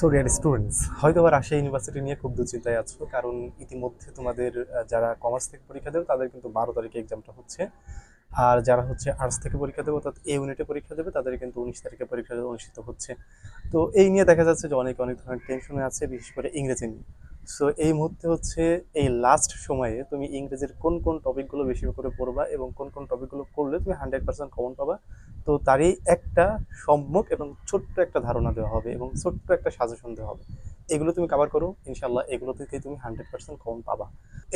So dear students হয়তো বা Rajshahi university নিয়ে খুব দুশ্চিন্তায় আছো, কারণ ইতিমধ্যে তোমাদের যারা কমার্স থেকে পরীক্ষা দেবে, তাদের কিন্তু বারো তারিখে এক্সামটা হচ্ছে। আর যারা হচ্ছে আর্টস থেকে পরীক্ষা দেবে, অর্থাৎ এ ইউনিটে পরীক্ষা দেবে, তাদের কিন্তু উনিশ তারিখে পরীক্ষা অনুষ্ঠিত হচ্ছে। তো এই নিয়ে দেখা যাচ্ছে যে অনেক অনেক ধরনের টেনশনে আছে, বিশেষ করে ইংরেজি নিয়ে। সো এই মুহূর্তে হচ্ছে, এই লাস্ট সময়ে তুমি ইংরেজির কোন কোন টপিকগুলো বেশি করে পড়বা এবং কোন কোন টপিকগুলো করলে তুমি হান্ড্রেড পার্সেন্ট কমন পাবা তো তারই একটা সম্মুখ এবং ছোট্ট একটা ধারণা দেওয়া হবে এবং ছোট্ট একটা সাজেশন দেওয়া হবে। এগুলো তুমি কভার করো ইনশাল্লাহ এগুলো থেকে তুমি হান্ড্রেড পার্সেন্ট কম পাবা।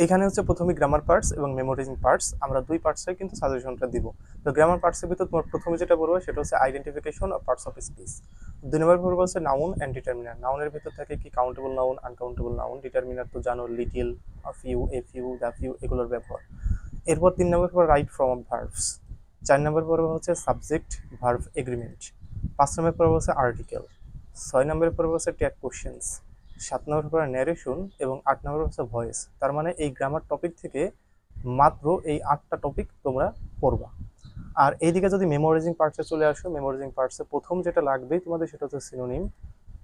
এখানে হচ্ছে প্রথমে গ্রামার পার্টস এবং মেমোরাইজিং পার্টস আমরা দুই পার্টসে কিন্তু সাজেশনটা দিব। তো গ্রামার পার্টসের ভিতর তোমার প্রথমে যেটা পড়বে সেটা হচ্ছে identification of parts of speech দুই নম্বর পড়বে হচ্ছে নাউন অ্যান্ড ডিটারমিনার নাউনের ভিতর থাকে কি countable noun uncountable noun determiner তো জানো little few a few the few এগুলোর ব্যবহার। এরপর তিন নম্বর পর রাইট ফ্রম অফ ভার্ভস চার নম্বর পর্ব হচ্ছে সাবজেক্ট ভার্ভ এগ্রিমেন্ট পাঁচ নম্বর পর্ব হচ্ছে আর্টিকেল ছয় নম্বর পর্ব হচ্ছে ট্যাগ কোশ্চেন্স সাত নম্বর পর্ব ন্যারেশন এবং আট নম্বর হচ্ছে ভয়েস তার মানে এই গ্রামার টপিক থেকে মাত্র এই আটটা টপিক তোমরা পড়বা। আর এইদিকে যদি মেমোরাইজিং পার্টসে চলে আসো মেমোরাইজিং পার্টসে প্রথম যেটা লাগবেই তোমাদের সেটা হচ্ছে সিনোনিম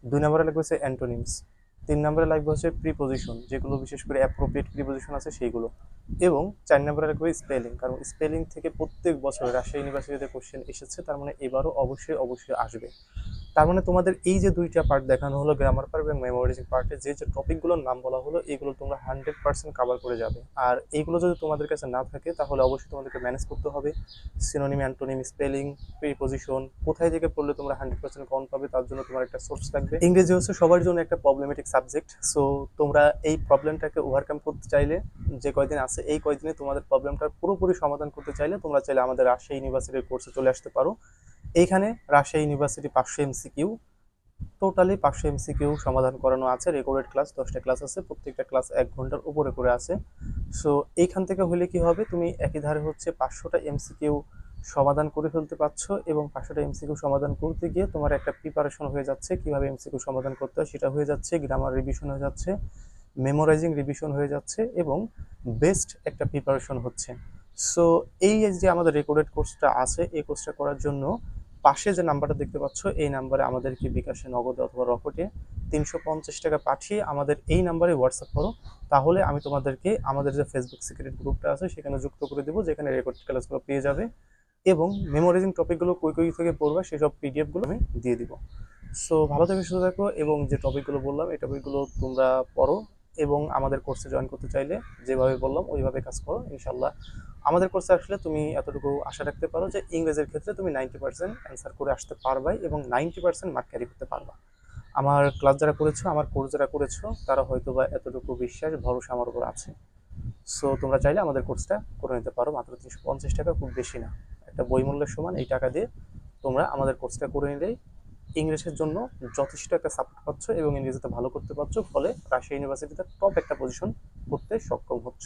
দুই নম্বরে লাগবে হচ্ছে অ্যান্টোনিমস তিন নম্বরে লাগবে হচ্ছে প্রিপোজিশন যেগুলো বিশেষ করে অ্যাপ্রোপ্রিয়েট প্রিপোজিশন আছে সেইগুলো। এবং চার নম্বরে রাখবে স্পেলিং কারণ স্পেলিং থেকে প্রত্যেক বছর রাজশাহী ইউনিভার্সিটিতে কোশ্চেন এসেছে, তার মানে এবারও অবশ্যই অবশ্যই আসবে। তার মানে তোমাদের এই যে দুইটা পার্ট দেখানো হলো গ্রামার পার্ট এবং মেমোরাইজিং পার্টে যে যে টপিকগুলোর নাম বলা হলো, এগুলো তোমরা হান্ড্রেড পার্সেন্ট কাভার করে যাবে। আর এইগুলো যদি তোমাদের কাছে না থাকে, তাহলে অবশ্যই তোমাদেরকে ম্যানেজ করতে হবে। সিনোনিম অ্যান্টোনিম স্পেলিং প্রিপোজিশন কোথায় থেকে পড়লে তোমরা হান্ড্রেড পার্সেন্ট কম পাবে, তার জন্য তোমার একটা সোর্স লাগবে। ইংরেজি হচ্ছে সবার জন্য একটা প্রবলেমেটিক সাবজেক্ট সো তোমরা এই প্রবলেমটাকে ওভারকাম করতে চাইলে, যে কয়দিন আছে, এই কয়দিনে তোমাদের প্রবলেমটার পুরোপুরি সমাধান করতে চাইলে, তোমরা চাইলে আমাদের রাজশাহী ইউনিভার্সিটির কোর্সে চলে আসতে পারো। এইখানে রাজশাহী ইউনিভার্সিটি পাঁচশো এমসিকিউ টোটালি পাঁচশো এমসিকিউ সমাধান করানো আছে রেকর্ডেড ক্লাস দশটা ক্লাস আছে, প্রত্যেকটা ক্লাস এক ঘণ্টার উপরে করে আছে। সো এইখান থেকে হলে কি হবে? তুমি একই ধারে হচ্ছে পাঁচশোটা এমসিকিউ সমাধান করে ফেলতে পারছ এবং পাঁচশোটা এমসিকিউ সমাধান করতে গিয়ে তোমার একটা প্রিপারেশন হয়ে যাচ্ছে। কীভাবে এমসিকিউ সমাধান করতে হয় সেটা হয়ে যাচ্ছে গ্রামার রিভিশন হয়ে যাচ্ছে মেমোরাইজিং রিভিশন হয়ে যাচ্ছে এবং বেস্ট একটা প্রিপারেশন হচ্ছে। সো এই যে আমাদের রেকর্ডেড কোর্সটা আছে, এই কোর্সটা করার জন্য পাশে যে নাম্বারটা দেখতে পাচ্ছ, এই নাম্বারে আমাদেরকে বিকাশে নগদ অথবা রকেটে তিনশো পঞ্চাশ টাকা পাঠিয়ে আমাদের এই নাম্বারে হোয়াটসঅ্যাপ করো। তাহলে আমি তোমাদেরকে আমাদের যে ফেসবুক সিক্রেট গ্রুপটা আছে, সেখানে যুক্ত করে দেবো, যেখানে রেকর্ড ক্লাসগুলো পেয়ে যাবে এবং মেমোরাইজিং টপিকগুলো কই কই থেকে পড়বে, সেসব পিডিএফগুলো আমি দিয়ে দিব। সো ভালো থেকে, সুস্থ থাকো এবং যে টপিকগুলো বললাম, এই টপিকগুলো তোমরা পড়ো। এবং আমাদের কোর্সে জয়েন করতে চাইলে যেভাবে বললাম, ওইভাবে কাজ করো ইনশাল্লাহ আমাদের কোর্সে আসলে তুমি এতটুকু আশা রাখতে পারো যে ইংরেজের ক্ষেত্রে তুমি নাইনটি পার্সেন্ট অ্যান্সার করে আসতে পারবাই এবং নাইনটি পার্সেন্ট মার্ক ক্যারি করতে পারবা। আমার ক্লাস যারা করেছ, আমার কোর্স যারা করেছ, তারা হয়তো বা এতটুকু বিশ্বাস, ভরসা আমার উপর আছে। সো তোমরা চাইলে আমাদের কোর্সটা করে নিতে পারো, মাত্র তিনশো পঞ্চাশ টাকা, খুব বেশি না। একটা বই মূল্যের সমান, এই টাকা দিয়ে তোমরা আমাদের কোর্সটা করে নিলেই ইংলিশের জন্য যথেষ্ট একটা সাপোর্ট পাচ্ছ এবং ইংরেজিতে ভালো করতে পারছ, ফলে রাশিয়া ইউনিভার্সিটিতে টপ একটা পজিশন করতে সক্ষম হচ্ছ।